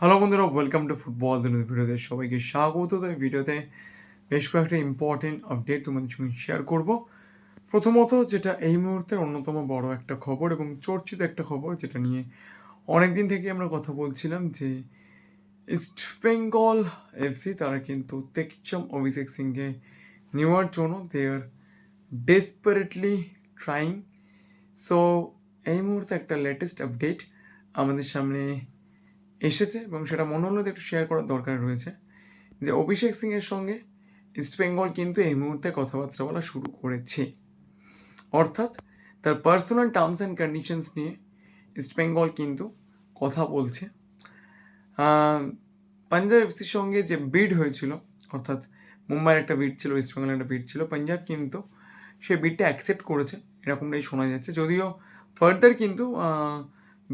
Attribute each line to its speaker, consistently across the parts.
Speaker 1: Hello বন্ধুরা welcome to football দিনের ভিডিওতে সবাইকে স্বাগত। তো এই ভিডিওতে বেশ কয়েকটা ইম্পর্টেন্ট আপডেট তোমাদের সঙ্গে শেয়ার করব। প্রথমত যেটা এই মুহূর্তে অন্যতম বড় একটা খবর এবং চর্চিত একটা খবর, যেটা নিয়ে অনেক দিন থেকে আমরা কথা বলছিলাম যে ইস্ট বেঙ্গল এফসি তারা কিন্তু তেকচম অভিষেক সিংকে নেওয়ার জন্য they are desperately trying so এই মুহূর্তে একটা লেটেস্ট আপডেট আমাদের সামনে এসেছে এবং সেটা মনে হলো একটু শেয়ার করার দরকার রয়েছে যে অভিষেক সিংয়ের সঙ্গে ইস্টবেঙ্গল কিন্তু এই মুহূর্তে কথাবার্তা বলা শুরু করেছে। অর্থাৎ তার পার্সোনাল টার্মস অ্যান্ড কন্ডিশনস নিয়ে ইস্টবেঙ্গল কিন্তু কথা বলছে। পাঞ্জাব এফসির সঙ্গে যে বিড হয়েছিল, অর্থাৎ মুম্বাইয়ের একটা বিড ছিল ইস্টবেঙ্গলের একটা বিড ছিল পাঞ্জাব কিন্তু সে বিডটা অ্যাকসেপ্ট করেছে। এরকমটাই শোনা যাচ্ছে। যদিও ফার্দার কিন্তু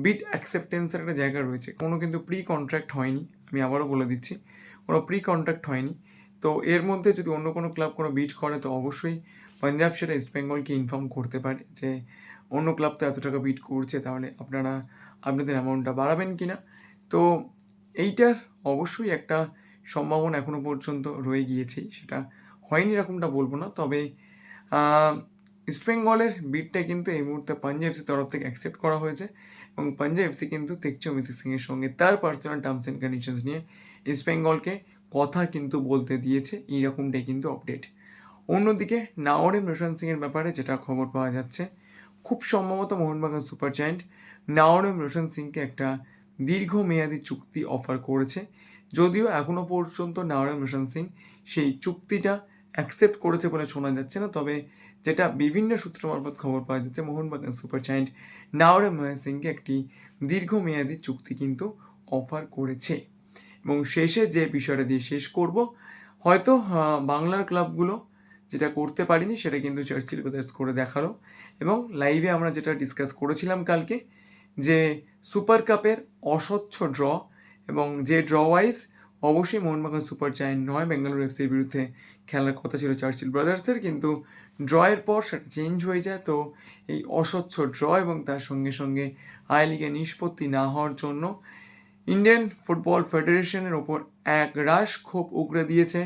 Speaker 1: বিড অ্যাকসেপ্টেন্সের একটা জায়গা রয়েছে। কোনো কিন্তু প্রি কন্ট্রাক্ট হয়নি, আমি আবারও বলে দিচ্ছি। কোনো প্রি কন্ট্রাক্ট হয়নি। তো এর মধ্যে যদি অন্য কোনো ক্লাব কোনো বিট করে, তো অবশ্যই পাঞ্জাব সেটা ইস্ট বেঙ্গলকে ইনফর্ম করতে পারে যে অন্য ক্লাব তো এত টাকা বিট করছে, তাহলে আপনারা আপনাদের অ্যামাউন্টটা বাড়াবেন কি না তো এইটার অবশ্যই একটা সম্ভাবনা এখনও পর্যন্ত রয়ে গিয়েছে, সেটা হয়নি এরকমটা বলব না। তবে ইস্টবেঙ্গলের বিটটা কিন্তু এই মুহূর্তে পাঞ্জাব এফসির তরফ থেকে অ্যাকসেপ্ট করা হয়েছে। এবং পাঞ্জাব এফসি কিন্তু তেকচম মিসিক সিংয়ের সঙ্গে তার পার্সোনাল টার্মস অ্যান্ড কন্ডিশনস নিয়ে ইস্টবেঙ্গলকে কথা কিন্তু বলতে দিয়েছে। এইরকমটাই কিন্তু আপডেট অন্যদিকে নাওরেম রোশন সিংয়ের ব্যাপারে যেটা খবর পাওয়া যাচ্ছে, খুব সম্ভবত মোহনবাগান সুপার জায়েন্ট নাওরেম রোশন সিংকে একটা দীর্ঘমেয়াদী চুক্তি অফার করেছে। যদিও এখনও পর্যন্ত নাওরেম রোশন সিং সেই চুক্তিটা অ্যাকসেপ্ট করেছে বলে শোনা যাচ্ছে না, তবে যেটা বিভিন্ন সূত্র মারফত খবর পাওয়া যাচ্ছে, মোহনবাগান সুপার জায়েন্ট নাওরে মহেশ সিংকে একটি দীর্ঘমেয়াদী চুক্তি কিন্তু অফার করেছে। এবং শেষে যে বিষয়টা দিয়ে শেষ করব, হয়তো বাংলার ক্লাবগুলো যেটা করতে পারিনি সেটা কিন্তু চার্চিল ব্রাদার্স করে দেখাল। এবং লাইভে আমরা যেটা ডিসকাস করেছিলাম কালকে, যে সুপার কাপের অস্বচ্ছ ড্র এবং যে ড্র ওয়াইজ অবশ্যই মোহনবাগান সুপার জায়েন্ট নয়, বেঙ্গালুরু এফসির বিরুদ্ধে খেলার কথা ছিল চার্চিল ব্রাদার্সের, কিন্তু ড্রয়ের পর সেটা চেঞ্জ হয়ে যায়। তো এই অস্বচ্ছ ড্র এবং তার সঙ্গে সঙ্গে আই লিগে নিষ্পত্তি না হওয়ার জন্য ইন্ডিয়ান ফুটবল ফেডারেশনের ওপর এক রাশ ক্ষোভ উগরে দিয়েছে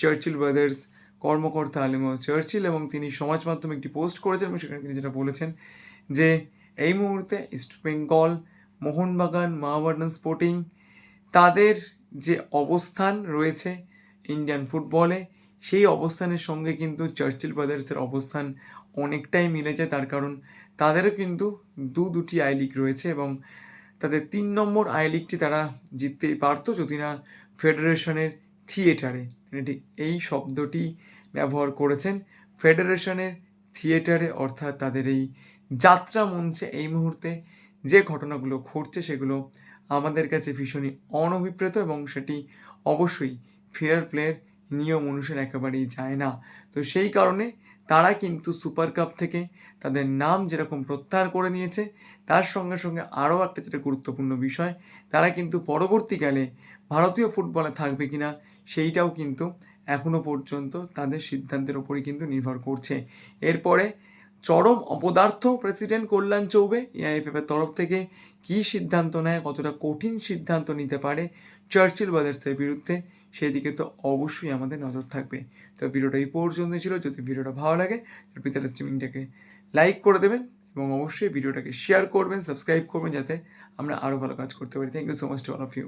Speaker 1: চার্চিল ব্রাদার্স কর্মকর্তা আলিম চার্চিল এবং তিনি সমাজ মাধ্যমে একটি পোস্ট করেছেন এবং সেখানে তিনি যেটা বলেছেন যে এই মুহূর্তে ইস্ট বেঙ্গল, মোহনবাগান মহাবাগান স্পোর্টিং তাদের যে অবস্থান রয়েছে ইন্ডিয়ান ফুটবলে সেই অবস্থানের সঙ্গে কিন্তু চার্চিল ব্রাদার্সের অবস্থান অনেকটাই মিলে যায় তার কারণ তাদেরও কিন্তু দু দুটি আই লিগ রয়েছে এবং তাদের তিন নম্বর আই লিগটি তারা জিততেই পারতো যদি না ফেডারেশনের থিয়েটারে ঠিক এই শব্দটি ব্যবহার করেছেন। ফেডারেশনের থিয়েটারে অর্থাৎ তাদের এই যাত্রা মঞ্চে এই মুহূর্তে যে ঘটনাগুলো ঘটছে সেগুলো আমাদের কাছে ভীষণই অনভিপ্রেত এবং সেটি অবশ্যই ফেয়ার প্লের নিয়ম অনুসারে একেবারেই যায় না। তো সেই কারণে তারা কিন্তু সুপার কাপ থেকে তাদের নাম যেরকম প্রত্যাহার করে নিয়েছে, তার সঙ্গে সঙ্গে আরও একটা যেটা গুরুত্বপূর্ণ বিষয়, তারা কিন্তু পরবর্তীকালে ভারতীয় ফুটবলে থাকবে কিনা সেইটাও কিন্তু এখনও পর্যন্ত তাদের সিদ্ধান্তের ওপরই কিন্তু নির্ভর করছে। এরপরে চরম অপদার্থ প্রেসিডেন্ট কল্যাণ চৌবে এআইএফএফ এর তরফ থেকে কী সিদ্ধান্ত নেয়, কতটা কঠিন সিদ্ধান্ত নিতে পারে চার্চিল ব্রাদার্সের বিরুদ্ধে, সেদিকে তো অবশ্যই আমাদের নজর থাকবে। তো ভিডিওটা এই পর্যন্ত ছিল। যদি ভিডিওটা ভালো লাগে পিতার স্ট্রিমিংটাকে লাইক করে দেবেন এবং অবশ্যই ভিডিওটাকে শেয়ার করবেন সাবস্ক্রাইব করবেন, যাতে আমরা আরও ভালো কাজ করতে পারি। Thank you so much to all of you